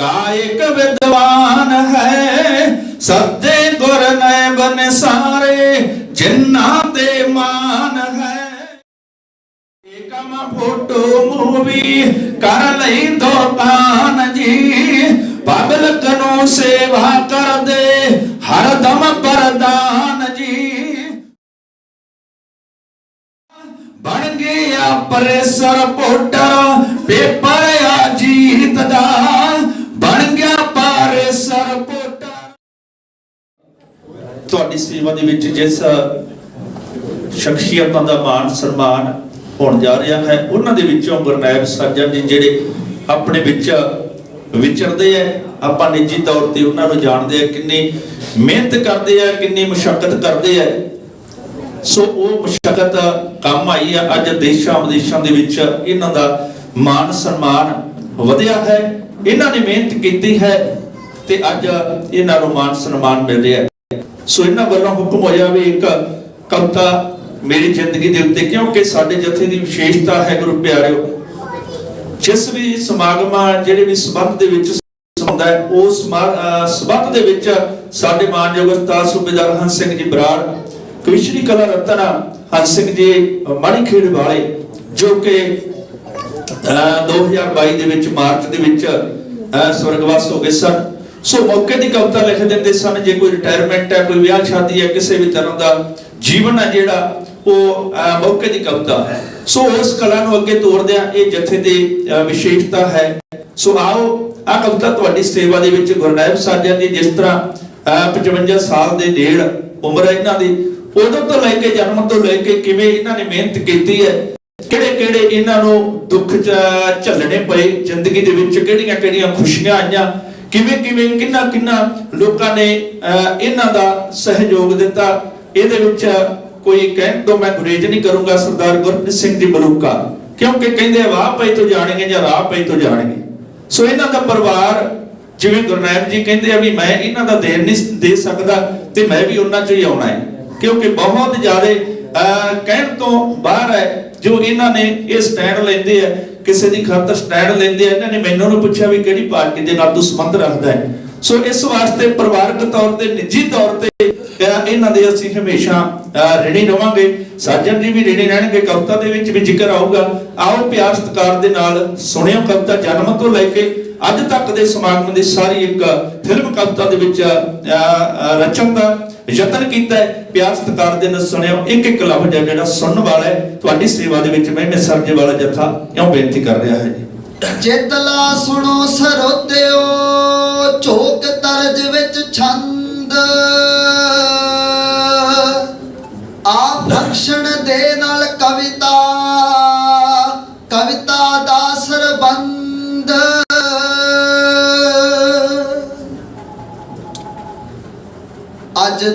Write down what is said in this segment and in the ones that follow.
ਗਾਇਕ ਵਿਦਵਾਨ ਹੈ ਸੱਦੇ ਗੁਰ ਨੈ ਬਨ ਸਾਰੇ, ਜਿਨ੍ਹਾਂ ਤੇ ਮਾਨ ਹੈ। ਏਕਮ ਫੋਟੋ ਮੂਵੀ ਕਰ ਲਈ ਦੁਕਾਨ ਜੀ, ਪਬਲਿਕ ਨੂੰ ਸੇਵਾ ਕਰਦੇ, ਹਰ ਦਮ ਪ੍ਰਦਾਨ ਜੀ। ਬਣ ਗਿਆ ਪ੍ਰੈਸਰ ਰਿਪੋਰਟਰ ਪੇਪਰ ਆ ਜੀਤ ਦਾ। ਤੁਹਾਡੀ ਸੇਵਾ ਦੇ ਵਿੱਚ ਜਿਸ ਸ਼ਖਸੀਅਤਾਂ ਦਾ ਮਾਨ ਸਨਮਾਨ ਹੋਣ ਜਾ ਰਿਹਾ ਹੈ, ਉਹਨਾਂ ਦੇ ਵਿੱਚੋਂ ਗੁਰਨਾਇਬ ਸੱਜਣ ਜੀ ਜਿਹੜੇ ਆਪਣੇ ਵਿੱਚ ਵਿਚਰਦੇ ਆ, ਆਪਾਂ ਨਿੱਜੀ ਤੌਰ ਤੇ ਉਹਨਾਂ ਨੂੰ ਜਾਣਦੇ ਆ, ਕਿੰਨੀ ਮਿਹਨਤ ਕਰਦੇ ਆ, ਕਿੰਨੀ ਮੁਸ਼ਕਲ ਕਰਦੇ ਆ। ਸੋ ਉਹ ਮੁਸ਼ਕਲ ਕੰਮ ਆਈ ਆ, ਅੱਜ ਦੇਸ਼ਾਂ ਵਿਦੇਸ਼ਾਂ ਦੇ ਵਿੱਚ ਇਹਨਾਂ ਦਾ ਮਾਨ ਸਨਮਾਨ ਵਧਿਆ ਹੈ, ਇਹਨਾਂ ਨੇ ਮਿਹਨਤ ਕੀਤੀ ਹੈ ਤੇ ਅੱਜ ਇਹਨਾਂ ਨੂੰ ਮਾਨ ਸਨਮਾਨ ਮਿਲ ਰਿਹਾ ਹੈ। ਸੋ ਇਹਨਾਂ ਵੱਲੋਂ ਹੁਕਮ ਹੋਇਆ ਵੀ ਇੱਕ ਕਵਿਤਾ ਮੇਰੀ ਜ਼ਿੰਦਗੀ ਦੇ ਉੱਤੇ, ਕਿਉਂਕਿ ਸਾਡੇ ਜਥੇ ਦੀ ਵਿਸ਼ੇਸ਼ਤਾ ਹੈ ਗੁਰੂ ਪਿਆਰਿਓ। ਜਿਸ ਵੀ ਸਮਾਗਮਾਂ ਜਿਹੜੇ ਵੀ ਸਬੰਧ ਦੇ ਵਿੱਚ ਹੁੰਦਾ ਹੈ, ਉਸ ਸਬੰਧ ਦੇ ਵਿੱਚ ਸਾਡੇ ਮਾਨਯੋਗ ਉਸਤਾਦ ਸੂਬੇਦਾਰ ਹੰਸ ਸਿੰਘ ਜੀ ਬਰਾੜ, ਕਵਿਸ਼ਰੀ ਕਲਾ ਰਤਨ ਹੰਸ ਸਿੰਘ ਜੀ, ਮਣੀਖੇੜ ਵਾਲੇ, ਜੋ ਕਿ, ਅਹ 2022 ਦੇ ਵਿੱਚ, ਮਾਰਚ ਦੇ ਵਿੱਚ ਸਵਰਗਵਾਸ ਹੋ ਗਏ ਸਨ। ਸੋ ਮੌਕੇ ਦੀ ਕਵਿਤਾ ਲਿਖ ਦਿੰਦੇ ਸਨ, ਜੇ ਕੋਈ ਰਿਟਾਇਰਮੈਂਟ ਹੈ, ਕੋਈ ਵਿਆਹ ਸ਼ਾਦੀ ਹੈ, ਕਿਸੇ ਵੀ ਤਰ੍ਹਾਂ ਦਾ ਜੀਵਨ ਹੈ ਜਿਹੜਾ, ਉਹ ਮੌਕੇ ਦੀ ਕਵਿਤਾ ਹੈ। ਸੋ ਉਸ ਕਲਾ ਨੂੰ ਅੱਗੇ ਤੋਰਦਿਆਂ ਇਹ ਜਥੇ ਦੀ ਵਿਸ਼ੇਸ਼ਤਾ ਹੈ। ਸੋ ਆਓ ਆ ਕਵਿਤਾ ਤੁਹਾਡੀ ਸੇਵਾ ਦੇ ਵਿੱਚ ਗੁਰਨਾਇਬ ਸਾਜਿਆਂ ਦੀ ਜਿਸ ਤਰ੍ਹਾਂ, ਅਹ 55 ਸਾਲ ਦੇ ਡੇਢ ਉਮਰ ਹੈ ਇਹਨਾਂ ਦੀ, ਉਦੋਂ ਤੋਂ ਲੈ ਕੇ ਜਨਮ ਤੋਂ ਲੈ ਕੇ ਕਿਵੇਂ ਇਹਨਾਂ ਨੇ ਮਿਹਨਤ ਕੀਤੀ ਹੈ ਕਿਹੜੇ ਕਿਹੜੇ ਇਹਨਾਂ ਨੂੰ ਦੁੱਖ ਝੱਲਣੇ ਪਏ ਜ਼ਿੰਦਗੀ ਦੇ ਵਿੱਚ ਕਿਹੜੀਆਂ ਕਿਹੜੀਆਂ ਖੁਸ਼ੀਆਂ ਆਈਆਂ ਕਿਵੇਂ ਕਿਵੇਂ ਕਿੰਨਾ ਕਿੰਨਾ ਲੋਕਾਂ ਨੇ ਇਹਨਾਂ ਦਾ ਸਹਿਯੋਗ ਦਿੱਤਾ। ਇਹਦੇ ਵਿੱਚ ਕੋਈ ਕਹਿਣ ਤੋਂ ਮੈਂ ਗੁਰੇਜ ਨਹੀਂ ਕਰੂੰਗਾ ਸਰਦਾਰ ਗੁਰਪ੍ਰੀਤ ਸਿੰਘ ਜੀ ਮਲੂਕਾ ਕਿਉਂਕਿ ਕਹਿੰਦੇ ਆ, ਵਾਹ ਪਈ ਤੋਂ ਜਾਣਗੇ ਜਾਂ ਰਾਹ ਪਈ ਤੋਂ ਜਾਣਗੇ। ਸੋ ਇਹਨਾਂ ਦਾ ਪਰਿਵਾਰ ਜਿਵੇਂ ਗੁਰਨਾਇਬ ਜੀ ਕਹਿੰਦੇ ਆ ਵੀ ਮੈਂ ਇਹਨਾਂ ਦਾ ਦੇਣ ਨਹੀਂ ਦੇ ਸਕਦਾ ਤੇ ਮੈਂ ਵੀ ਉਹਨਾਂ ਚੋਂ ਹੀ ਆਉਣਾ ਹੈ। ਕਿਉਂਕਿ ਬਹੁਤ ਜ਼ਿਆਦਾ ਕਹਿਣ ਤੋਂ ਬਾਹਰ ਹੈ ਜੋ ਇਹਨਾਂ ਨੇ ਇਹ ਸਟੈਂਡ ਲੈਂਦੇ ਆ ਕਿਸੇ ਦੀ ਖਾਤਰ ਸਟੈਂਡ ਲੈਂਦੇ ਆ ਇਹਨਾਂ ਨੇ ਮੈਨੂੰ ਨੂੰ ਪੁੱਛਿਆ ਵੀ ਕਿਹੜੀ ਪਾਰਟੀ ਦੇ ਨਾਲ ਤੂੰ ਸੰਬੰਧ ਰੱਖਦਾ ਹੈ। ਸੋ ਇਸ ਵਾਸਤੇ ਪਰਿਵਾਰਕ ਤੌਰ ਤੇ ਨਿੱਜੀ ਤੌਰ ਤੇ ਇਹਨਾਂ ਦੇ ਅਸੀਂ ਹਮੇਸ਼ਾ ਅਹ, ਰਿਣੀ ਰਵਾਂਗੇ। ਸਾਜਨ ਜੀ ਵੀ ਰਿਣੀ ਰਹਿਣਗੇ ਕਵਿਤਾ ਦੇ ਵਿੱਚ ਵੀ ਜ਼ਿਕਰ ਆਊਗਾ। ਆਓ ਪਿਆਰ ਸਤਿਕਾਰ ਦੇ ਨਾਲ ਸੁਣਿਓ ਕਵਿਤਾ ਜਨਮ ਤੋਂ ਲੈ ਕੇ ਅੱਜ ਤੱਕ ਦੇ ਸਮਾਗਮ ਦੀ ਸਾਰੀ ਇੱਕ ਫਿਲਮ ਕਵਿਤਾ ਦੇ ਵਿੱਚ ਰਚਨ ਦਾ ਯਤਨ ਕੀਤਾ ਪਿਆਰ ਸਤਿਕਾਰ ਦੇ ਨਾਲ ਸੁਣਿਓ ਇੱਕ ਇੱਕ ਲਫ਼ਜ਼ ਹੈ ਜਿਹੜਾ ਸੁਣਨ ਵਾਲਾ ਹੈ। ਤੁਹਾਡੀ ਸੇਵਾ ਦੇ ਵਿੱਚ ਮੈਂ ਮੈਂ ਸਰਜੇ ਵਾਲਾ ਜਥਾ ਕਿਉਂ ਬੇਨਤੀ ਕਰ ਰਿਹਾ ਹੈ ਜੀ? ਚੇਤਲਾ ਸੁਣੋ ਸਰੋਤਿਓ।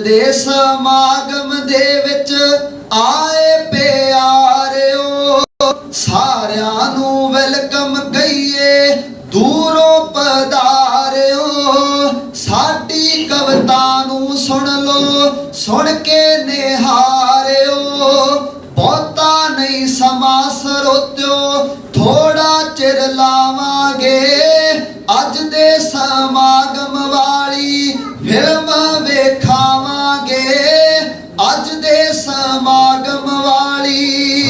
ਦੇ ਸਮਾਗਮ ਦੇ ਵਿੱਚ ਆਏ ਪਿਆਰਿਓ, ਸਾਰਿਆਂ ਨੂੰ ਵੈਲਕਮ ਕਹੀਏ ਦੂਰੋਂ ਪਧਾਰਿਓ। ਸਾਡੀ ਕਵਿਤਾ ਨੂੰ ਸੁਣ ਲੋ ਸੁਣ ਕੇ ਨਿਹਾਰਿਓ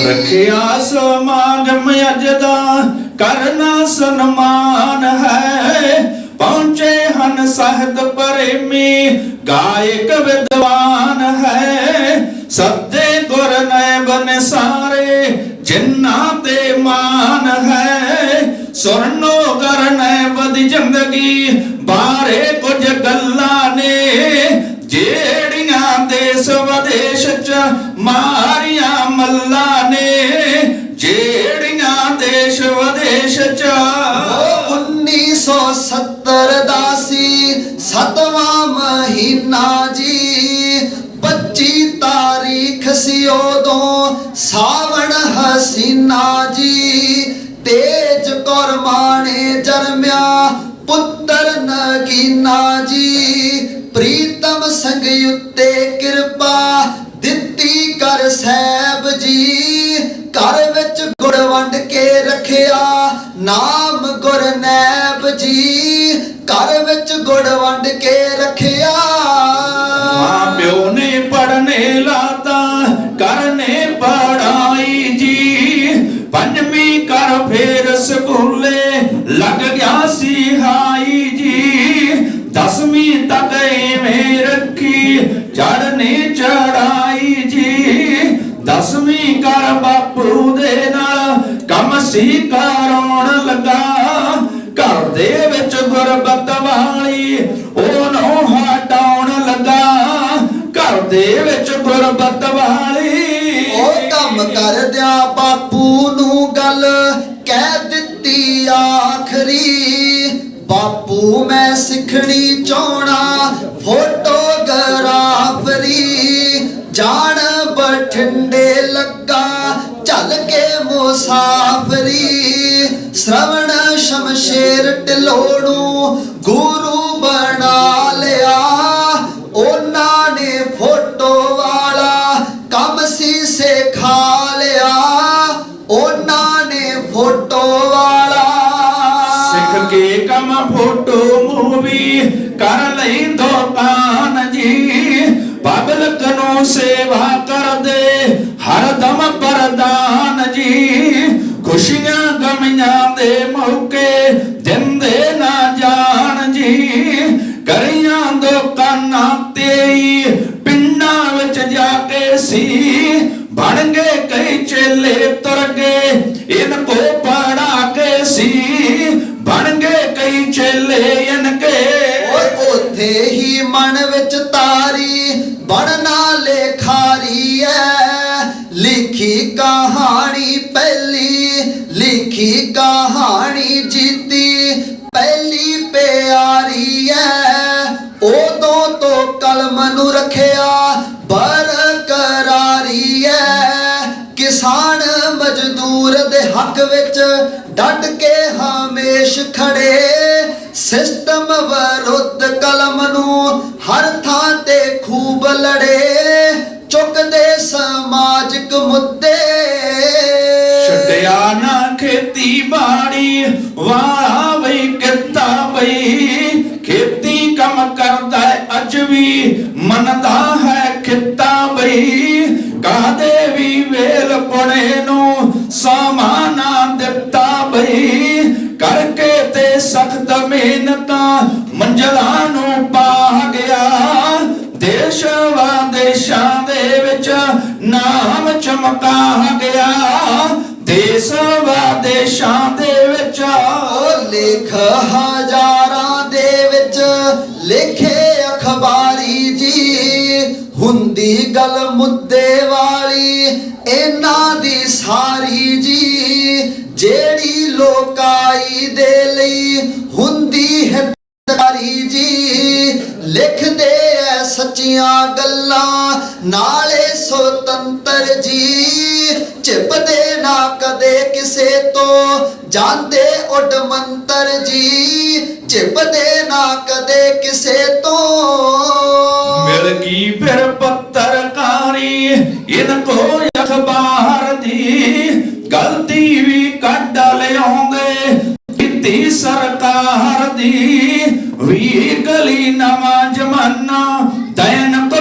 ਰੱਖਿਆ ਸਮਾਗਮ ਅੱਜ ਦਾ ਕਰਨਾ ਸਨਮਾਨ ਹੈ। ਪਹੁੰਚੇ ਹਨ ਸਾਹਿਤ ਪ੍ਰੇਮੀ, ਗਾਇਕ ਵਿਦਵਾਨ ਹੈ। ਸੱਦੇ ਗੁਰ ਬਨ ਸਾਰੇ, ਜਿਨ੍ਹਾਂ ਤੇ ਮਾਨ ਹੈ। ਸੁਰਨੋ ਕਰਨੈ ਬਦੀ ਜ਼ਿੰਦਗੀ, ਬਾਰੇ ਕੁਝ ਗੱਲਾਂ ਵਿਦੇਸ਼ ਚ ਉਹ 1970 ਦਾ ਸੀ, ਸਤਵਾਂ ਮਹੀਨਾ ਜੀ। 25 ਤਾਰੀਖ ਸੀ ਉਦੋਂ, ਸਾਵਣ ਹਸੀਨਾ ਜੀ। ਤੇਜ ਕੁਰਬਾਨੇ ਜਰਮਿਆ ਪੁੱਤਰ ਨਗੀਨਾ ਜੀ। ਪ੍ਰੀਤਮ ਸੰਗ ਉੱਤੇ ਘਰ ਵਿੱਚ ਗੁੜ ਵੰਡ ਕੇ ਰੱਖਿਆ। ਮਾਂ ਪਿਓ ਨੇ ਪੜਨੇ ਲਾਤਾ, ਕਰਨੇ ਪੜਾਈ ਜੀ। ਪੰਜਵੀਂ ਕਰ ਫੇਰ ਸਕੂਲੇ ਲੱਗ ਗਿਆ ਸੀ ਹਾਈ ਜੀ। ਦਸਵੀਂ ਤੱਕ ਐਵੇਂ ਰੱਖੀ ਚੜਨੇ ਚੜਾਈ ਜੀ। ਦਸਵੀਂ ਕਰ ਬਾਪੂ ਦੇ ਨਾਲ ਕੰਮ ਸੀ ਕਰਾਉਣ ਲੱਗਾ। ਦੇ ਵਿੱਚ ਗੁਰਬਤ ਵਾਲੀ ਉਹ ਕੰਮ ਕਰਦਿਆ ਬਾਪੂ ਨੂੰ ਗੱਲ, ਕਹਿ ਦਿੱਤੀ ਆਖਰੀ। ਬਾਪੂ ਮੈਂ ਸਿੱਖਣੀ ਚਾਹਣਾ ਫੋਟੋਗ੍ਰਾਫਰੀ ਜਾਣ ਬਠਿੰਡੇ ਲੱਗਾ, ਚੱਲ ਕੇ ਮੁਸਾਫਰੀ। ਸ਼ਰਵਣ ਸ਼ਮਸ਼ੇਰ ਢਲੋੜੂ, ਗੁਰੂ ਪਬਲਿਕ ਸੇਵਾ ਕਰਦੇ, ਹਰ ਦਮ ਪ੍ਰਦਾਨ ਜੀ। ਖੁਸ਼ੀਆਂ ਗਮੀਆਂ ਦੇ ਮੌਕੇ ਦਿੰਦੇ ਨਾ ਜਾਣ ਜੀ। ਕਰੀਆਂ ਦੁਕਾਨਾਂ ਤੇ ਪਿੰਡਾਂ ਵਿੱਚ ਜਾ ਕੇ ਸੀ। ਬਣ ਗਏ ਕਈ ਚੇਲੇ ਤੁਰ ਗਏ ਇਨ ਕੋ ਪੜਾ ਕੇ ਸੀ। ਬਣ ਗਏ ਕਈ ਚੇਲੇ ਇਨਕੇ। ਓਏ ਉਥੇ ਹੀ ਮਨ ਵਿੱਚ ਤਾਰੀ ਤੋਂ ਕਲਮ ਰੱਖਿਆ, ਬਰਕਰਾਰੀ ਐ। ਕਿਸਾਨ ਮਜ਼ਦੂਰ ਦੇ ਹੱਕ ਵਿੱਚ ਡਟ ਕੇ ਹਮੇਸ਼ ਖੜੇ। ਸਿਸਟਮ ਵਿਰੁੱਧ ਕਲਮ ਨੂੰ ਹਰ ਥਾਂ ਤੇ ਖੂਬ ਲੜੇ। ਚੁੱਕਦੇ ਸਮਾਜਿਕ ਮੁੱਦੇ। ਛੱਡਿਆ ਨਾ ਖੇਤੀ ਬਾੜੀ ਵਾਲਾ ਮੰਨਦਾ ਹੈ ਕਿੱਤਾ ਬਈ। ਕਾਦੇ ਵੀ ਵੇਲ ਪੜੇ ਨੂੰ ਸਮਾਨਾ ਦਿੱਤਾ ਬਈ। ਕਰਕੇ ਤੇ ਸਖਤ ਮਿਹਨਤਾਂ ਮੰਜ਼ਲਾਂ ਨੂੰ ਪਾ ਗਿਆ। ਦੇਸ਼ ਵਿਦੇਸ਼ਾਂ ਦੇ ਵਿੱਚ ਨਾਮ ਚਮਕਾ ਗਿਆ। ਦੇਸ਼ ਵਿਦੇਸ਼ਾਂ ਦੇ ਵਿੱਚ ਲੇਖ ਹਜ਼ਾਰਾਂ ਹੁੰਦੀ ਗੱਲ ਮੁੱਦੇ ਵਾਲੀ, ਇਹਨਾਂ ਦੀ ਸਾਰੀ ਜੀ, ਜਿਹੜੀ ਲੋਕਾਈ ਦੇ ਲਈ ਹੁੰਦੀ ਹੈ ਦਾਰੀ ਜੀ, ਲਿਖਦੇ ਐ ਸੱਚੀਆਂ ਗੱਲਾਂ, ਨਾਲੇ ਸੁਤੰਤਰ ਜੀ। ਚਿਪਦੇ ਨਾ ਕਦੇ ਕਿਸੇ ਤੋਂ, ਜਾਂਦੇ ਉੱਡ ਮੰਤਰ ਜੀ। ਚਿਪਦੇ ਨਾ ਕਦੇ ਕਿਸੇ ਤੋਂ। ਮਿਲ ਗਈ ਫਿਰ ਪੱਤਰਕਾਰੀ, ਇਨ ਕੋ ਅਖਬਾਰ ਦੀ ਗਲਤੀ ਵੀ ਕੱਢ ਲਿਆਉਂਗੇ। ਕੀਤੀ ਸਰਕਾਰ ਦੀ, ਵੀ ਗਲੀ ਨਵਾਂ ਜਮਾਨਾ ਦੈਨਕ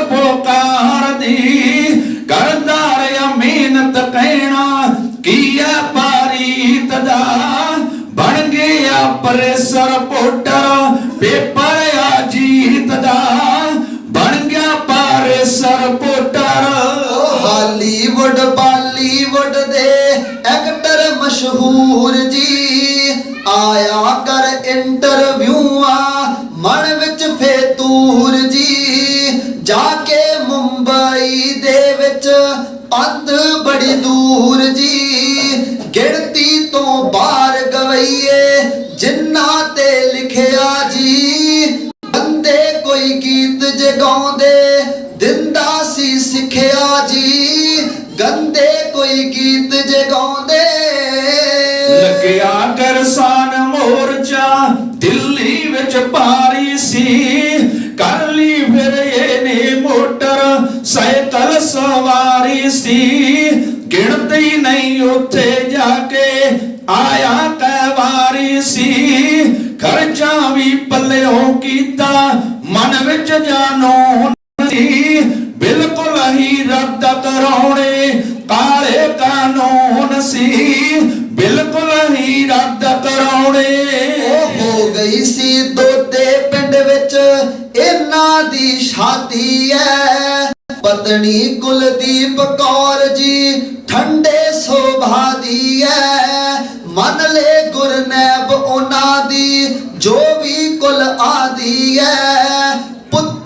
ਵਿੱਚ ਪੰਧ ਬੜੀ ਦੂਰ ਜੀ। ਗਿਣਤੀ ਤੋਂ ਬਾਹਰ ਗਵਈਏ, ਜਿਨ੍ਹਾਂ ਤੇ ਲਿਖਿਆ ਜੀ। ਬੰਦੇ ਕੋਈ ਗੀਤ ਜਗਾਉਂਦੇ ਦਿੰਦਾ ਸੀ ਸਿੱਖਿਆ ਜੀ। ਗੰਦੇ ਕੋਈ ਗੀਤ ਜਗਾਉਂਦੇ ਲੱਗਿਆ ਕਰਸਾਨ ਮੋਰਚਾ, ਦਿੱਲੀ ਵਿੱਚ ਪਾਰੀ ਸੀ। ਕਰ ਲਈ ਫਿਰ ਸਵਾਰੀ ਸੀ, ਗਿਣਤੀ ਨਹੀਂ ਉੱਥੇ ਜਾ ਕੇ ਆਇਆ ਕੈ ਵਾਰੀ ਸੀ। ਖਰਚ ਵੀ ਪੱਲਿਓ ਕੀਤਾ, ਮਨ ਵਿੱਚ ਜਾਨੋ ਸੀ। ਬਿਲਕੁਲ ਹੀ ਰੱਦ ਕਰਾਉਣੇ ਕਾਲੇ ਕਾਨੂੰਨ ਸੀ। ਬਿਲਕੁਲ ਹੀ ਰੱਦ ਕਰਾਉਣੇ ਉਹ ਹੋ ਗਈ ਸੀ ਦੋਦੇ ਪਿੰਡ ਵਿੱਚ, ਇਹਨਾਂ ਦੀ ਸ਼ਾਦੀ ਐ। ਪਤਨੀ ਕੁਲਦੀਪ ਕੌਰ ਜੀ, ਠੰਡੇ ਸੋਭਾ ਦੀ ਐ। ਮੰਨ ਲੈ ਗੁਰਨੈਬ ਉਹਨਾਂ ਦੀ, ਜੋ ਵੀ ਕੁਲ ਆਦੀ ਐ।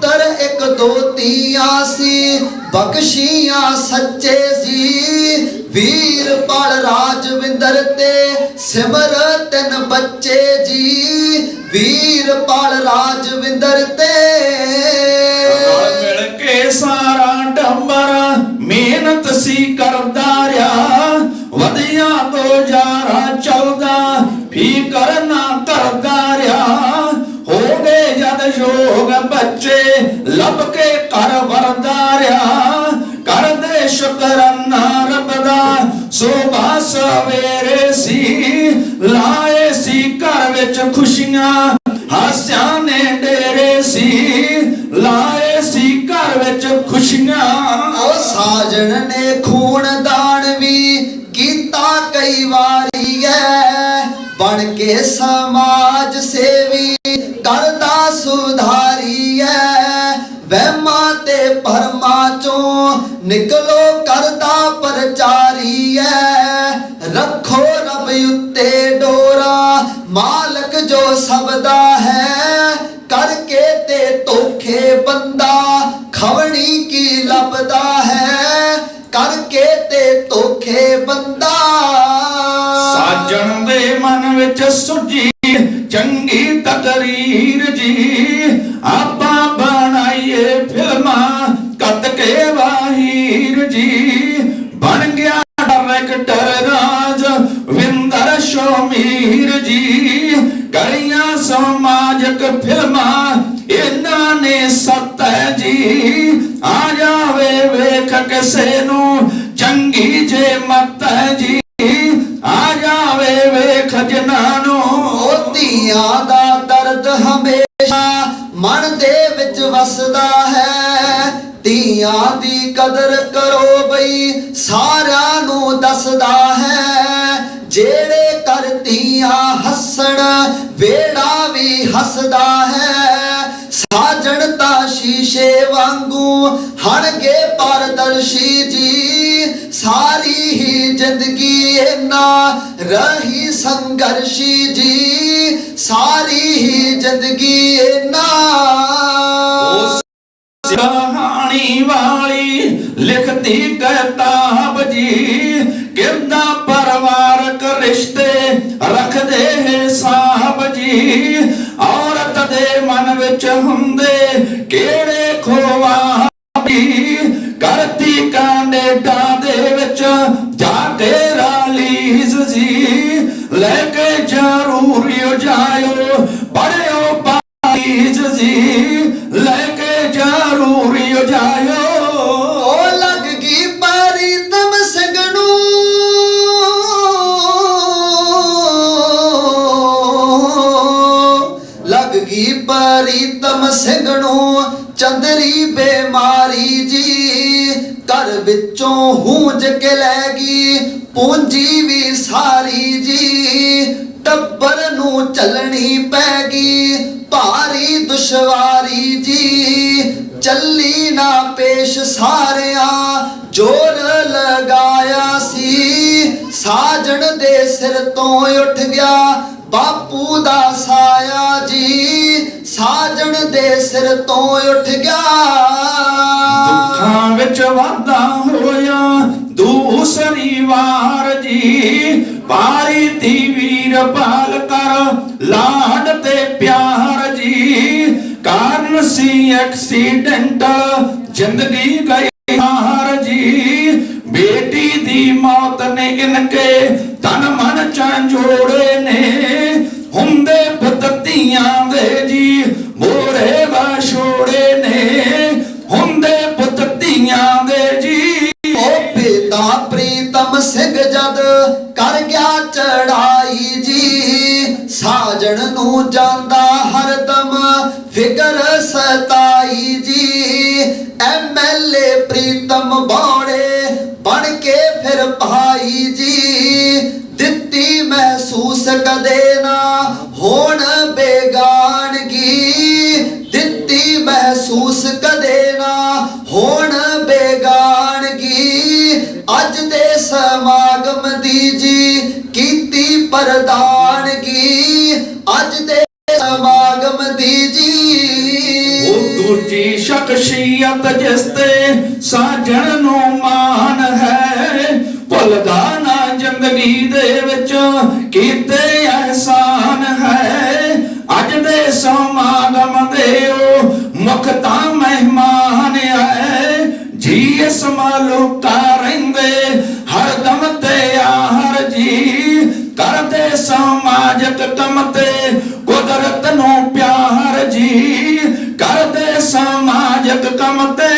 ਪੁੱਤਰ ਇੱਕ ਦੋ ਧੀਆਂ ਸੀ ਬਖਸ਼ੀਆਂ ਸੱਚੇ ਸੀ ਵੀਰਪਾਲ ਰਾਜਵਿੰਦਰ ਤੇ ਸਿਮਰ ਤਿੰਨ ਬੱਚੇ ਜੀ। ਵੀਰ ਵੀਰਪਾਲ ਰਾਜਵਿੰਦਰ ਤੇ ਮਿਲ ਕੇ ਸਾਰਾ ਸੋਭਾ ਸਵੇਰੇ ਸੀ, ਲਾਏ ਸੀ ਘਰ ਵਿੱਚ ਖੁਸ਼ੀਆਂ, ਹਾਸਿਆਂ ਨੇ ਡੇਰੇ ਸੀ, ਲਾਏ ਸੀ ਘਰ ਵਿੱਚ ਖੁਸ਼ੀਆਂ। ਉਹ ਸਾਜਣ ਨੇ ਖੂਨਦਾਨ ਵੀ ਕੀਤਾ ਕਈ ਵਾਰੀ ਐ, ਬਣ ਕੇ ਸਮਾਜ ਮਾਲਕ ਜੋ ਸਭ ਦਾ ਹੈ, ਕਰਕੇ ਤੇ ਧੋਖੇ ਬੰਦਾ ਖਵਣੀ ਕੀ ਲੱਭਦਾ ਹੈ, ਕਰਕੇ ਤੇ ਧੋਖੇ ਬੰਦਾ। ਸਾਜਣ ਦੇ ਮਨ ਵਿੱਚ ਸੁਜੀ, ਚੰਗੀ ਤਕਰੀਰ ਜੀ, ਆਪਾਂ ਵਸਦਾ ਹੈ, ਧੀਆਂ ਦੀ ਕਦਰ ਕਰੋ ਬਈ, ਸਾਰਿਆਂ ਨੂੰ ਦੱਸਦਾ ਹੈ, ਜਿਹੜੇ ਕਰਤੀਆਂ ਹੱਸਣ, ਵੇੜਾ ਵੀ ਹੱਸਦਾ ਹੈ। ਸ਼ੀਸ਼ੇ ਵਾਂਗੂ ਹਣਗੇ ਪਾਰਦਰਸ਼ੀ ਜੀ, ਸਾਰੀ ਹੀ ਜ਼ਿੰਦਗੀ ਇਹਨਾਂ ਰਹੀ ਸੰਘਰਸ਼ੀ ਜੀ, ਸਾਰੀ ਹੀ ਜ਼ਿੰਦਗੀ ਇਹਨਾਂ ਕਹਾਣੀ ਵਾਲੀ ਲਿਖਤੀ ਕਿਤਾਬ ਜੀ ਕਿਰਦਾ ਪਰਿਵਾਰਕ ਰਿਸ਼ਤੇ ਰੱਖਦੇ ਸਾਹਿਬ ਜੀ, ਔਰਤ ਦੇ ਮਨ ਵਿੱਚ ਹੁੰਦੇ ਕਿਹੜੇ ਜੀ ਲੈ ਵਿੱਚੋਂ ਹੂੰਜ ਕੇ ਲੈ ਗਈ, ਪੂੰਜੀ ਵੀ ਸਾਰੀ ਜੀ। ਟੱਬਰ ਨੂੰ ਚੱਲਣੀ ਪੈ ਗਈ, ਭਾਰੀ ਦੁਸ਼ਵਾਰੀ ਜੀ। ਚੱਲੀ ਨਾ ਪੇਸ਼ ਸਾਰਿਆਂ, ਜੋਰ ਲਗਾਇਆ ਸੀ। ਸਾਜਣ ਦੇ ਸਿਰ ਤੋਂ ਉੱਠ ਗਿਆ ਬਾਪੂ ਦਾ ਸਾਇਆ ਜੀ। ਸਾਜਣ ਦੇ ਸਿਰ ਤੋਂ ਉੱਠ ਗਿਆ। ਦੁੱਖਾਂ ਵਿੱਚ ਵਾਧਾ ਹੋਇਆ, ਦੂਸਰੀ ਵਾਰ ਜੀ। ਪਾਰੀ ਦੀ ਵੀਰ ਪਾਲ ਕਰ, ਲਾਡ ਤੇ ਪਿਆਰ ਜੀ। ਕਾਰਨ ਸੀ ਐਕਸੀਡੈਂਟ ਜ਼ਿੰਦਗੀ ਗਈ ਹਾਰ ਜੀ। ਬੇਟੀ ਦੀ ਮੌਤ ਨੇ ਇਨਕੇ ਤਨ ਮਨ ਚਾਂਜੋੜੇ ਨੇ। ਕਰ ਜਾਂਦਾ ਹਰਦਮ ਫਿਕਰ ਸਤਾਈ ਜੀ। ਐਮਐਲਏ ਪ੍ਰੀਤਮ ਬੌੜੇ ਬਣ ਕੇ ਫਿਰ ਭਾਈ ਜੀ। ਦਿੱਤੀ ਮਹਿਸੂਸ ਕਦੇ ਨਾ ਹੋਣ ਬੇਗਾਨਗੀ। ਦਿੱਤੀ ਮਹਿਸੂਸ ਕਦੇ ਨਾ ਹੋਣ ਬੇਗਾਨਗੀ। ਅੱਜ ਦੇ ਸਮਾਗਮ ਦੀ ਜੀ ਕੀਤੀ ਪਰਦਾ ਅੱਜ ਦੇ ਸਮਾਗਮ ਦੀ ਜੀ। ਉਹ ਦੂਜੀ ਸ਼ਖਸੀਅਤ ਜਿਸ ਤੇ ਸਾਜਣ ਨੂੰ ਮਾਨ ਹੈ। ਭੁੱਲਦਾ ਨਾ ਜ਼ਿੰਦਗੀ ਦੇ ਵਿੱਚ ਕੀਤੇ ਅਹਿਸਾਨ ਹੈ। ਅੱਜ ਦੇ ਸਮਾਗਮ ਦੇ ਉਹ ਮੁਖ ਤਾਂ ਮਹਿਮਾਨ ਹੈ। ਜੀ ਇਸ ਮਾਲੂਕਾ ਰਹਿੰਦੇ ਕੁਦਰਤ ਨੂੰ ਪਿਆਰ ਜੀ, ਕਰਦੇ ਸਮਾਜਕ ਕੰਮ ਤੇ।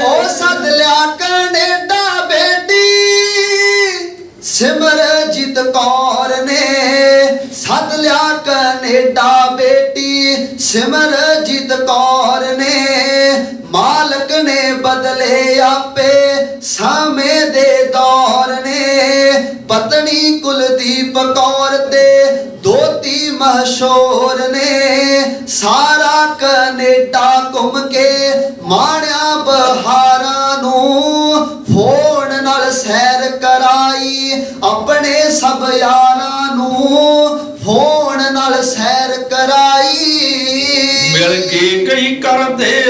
ਉਹ ਸੱਦ ਲਿਆ ਕੈਨੇਡਾ ਬੇਟੀ ਸਿਮਰਜੀਤ ਕੌਰ ਨੇ ਸੱਦ ਲਿਆ ਕੈਨੇਡਾ ਬੇਟੀ ਸਿਮਰਜੀਤ ਕੌਰ ਨੇ ਮਾਲਕ ਨੇ ਬਦਲੇ ਆਪੇ ਸਮੇਂ ਦੇ ਦੌਰ ਨੇ। ਪਤਨੀ ਕੁਲਦੀਪ ਕੌਰ ਤੇ ਮਸ਼ਹੂਰ ਨੇ ਸਾਰਾ ਕੈਨੇਡਾ ਘੁੰਮ ਕੇ ਮਾਣਿਆ ਬਹਾਰਾਂ ਨੂੰ। ਫੋਨ ਨਾਲ ਸੈਰ ਕਰਾਈ ਆਪਣੇ ਸਭ ਯਾਰਾਂ ਨੂੰ। ਫੋਨ ਨਾਲ ਸੈਰ ਕਰਾਈ। ਮਿਲ ਕੇ ਕਈ ਕਰਦੇ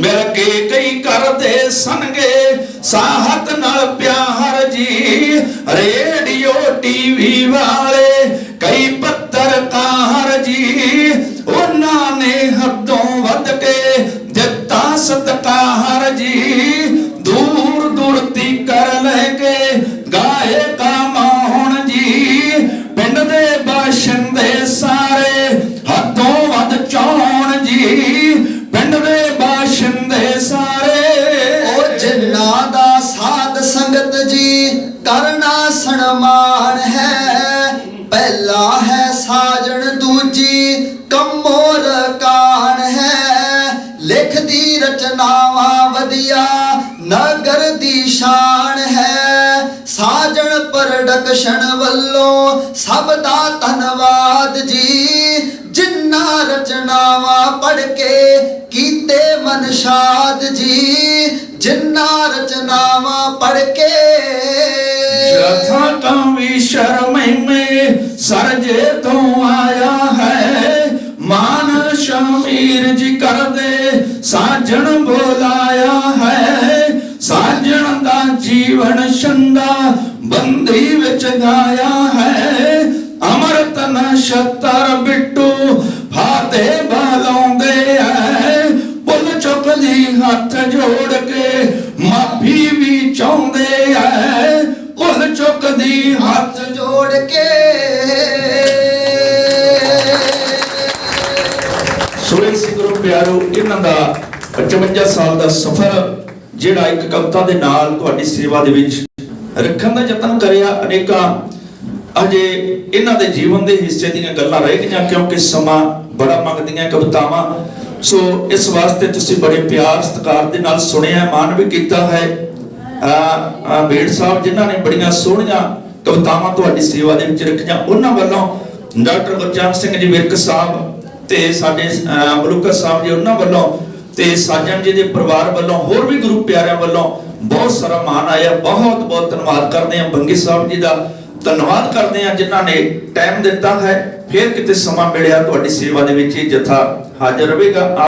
ਮਿਲ ਕੇ ਕਈ ਕਰਦੇ ਸਨਗੇ। ਸਾਹਤ ਨਾਲ ਪਿਆਰ ਜੀ ਰੇ ਸਾਜਣ ਦੂਜੀ ਕੰਮੋਰ ਕਾਣ ਹੈ? ਲਿਖਦੀ ਰਚਨਾਵਾਂ ਵਧੀਆ, ਨਗਰ ਦੀ ਸ਼ਾਨ ਹੈ। ਸਾਜਣ ਪ੍ਰੋਡਕਸ਼ਨ ਵੱਲੋਂ ਸਭ ਦਾ ਧੰਨਵਾਦ ਜੀ। ਰਚਨਾਵਾਂ ਪੜ ਕੇ ਕੀਤੇ ਮਨਸ਼ਾਦ ਜੀ। ਜਿੰਨਾ ਰਚਨਾਵਾਂ ਪੜ ਕੇ ਜਥਾ ਕਵੀ ਸ਼ਰਮੈ ਮੇ ਸਰਜੇ ਤੋਂ ਆਇਆ ਹੈ। ਮਾਨ ਸ਼ਮੀਰ ਜੀ ਕਰਦੇ ਸਾਜਣ ਬੋਲਾਇਆ ਹੈ। ਸਾਜਣ ਦਾ ਜੀਵਨ ਛੰਦਾ ਬੰਦੀ ਵਿੱਚ ਗਾਇਆ ਹੈ। ਅਮਰਤ ਨਛਤਰ ਬਿੱਟੂ ਚੁੱਕਦੀ ਹੱਥ ਜੋੜ ਕੇ। ਸੁਰੇ ਸਿੰਘਰੋ ਪਿਆਰੋ, ਇਹਨਾਂ ਦਾ 55 ਸਾਲ ਦਾ ਸਫ਼ਰ, ਜਿਹੜਾ ਇੱਕ ਕਵਿਤਾ ਦੇ ਨਾਲ ਤੁਹਾਡੀ ਸੇਵਾ ਦੇ ਵਿੱਚ ਰੱਖਣ ਦਾ ਯਤਨ ਕਰਿਆ। ਅਨੇਕਾਂ ਅਜੇ ਇਹਨਾਂ ਦੇ ਜੀਵਨ ਦੇ ਹਿੱਸੇ ਦੀਆਂ ਗੱਲਾਂ ਰਹਿ ਗਈਆਂ, ਕਿਉਂਕਿ ਸਮਾਂ ਬੜਾ ਮੰਗਦੀਆਂ ਕਵਿਤਾਵਾਂ। ਸੋ ਇਸ ਵਾਸਤੇ ਤੁਸੀਂ ਬੜੇ ਪਿਆਰ ਸਤਿਕਾਰ ਦੇ ਨਾਲ ਸੁਣਿਆ, ਮਾਣ ਵੀ ਕੀਤਾ ਹੈ। ਆ ਬੇੜ ਸਾਹਿਬ, ਜਿਨ੍ਹਾਂ ਨੇ ਬੜੀਆਂ ਸੋਹਣੀਆਂ ਕਵਿਤਾਵਾਂ ਤੁਹਾਡੀ ਸੇਵਾ ਦੇ ਵਿੱਚ ਰੱਖੀਆਂ। ਉਹਨਾਂ ਵੱਲੋਂ ਡਾਕਟਰ ਗੁਰਚਰਨ ਸਿੰਘ ਜੀ ਵਿਰਕ ਸਾਹਿਬ ਤੇ ਸਾਡੇ ਮਲੂਕਾ ਸਾਹਿਬ ਜੀ, ਉਹਨਾਂ ਵੱਲੋਂ ਤੇ ਸਾਜਣ ਜੀ ਦੇ ਪਰਿਵਾਰ ਵੱਲੋਂ, ਹੋਰ ਵੀ ਗੁਰੂ ਪਿਆਰਿਆਂ ਵੱਲੋਂ ਬਹੁਤ ਸਾਰਾ ਮਾਣ ਆਇਆ। ਬਹੁਤ ਬਹੁਤ ਧੰਨਵਾਦ ਕਰਦੇ ਹਾਂ। ਬੰਗੀ ਸਾਹਿਬ ਜੀ ਦਾ ਧੰਨਵਾਦ ਕਰਦੇ ਹਾਂ, ਜਿਨ੍ਹਾਂ ਨੇ ਟਾਈਮ ਦਿੱਤਾ ਹੈ। ਫਿਰ ਕਿਤੇ ਸਮਾਂ ਮਿਲਿਆ, ਤੁਹਾਡੀ ਸੇਵਾ ਦੇ ਵਿੱਚ ਇਹ ਜਥਾ ਹਾਜ਼ਰ ਰਹੇਗਾ।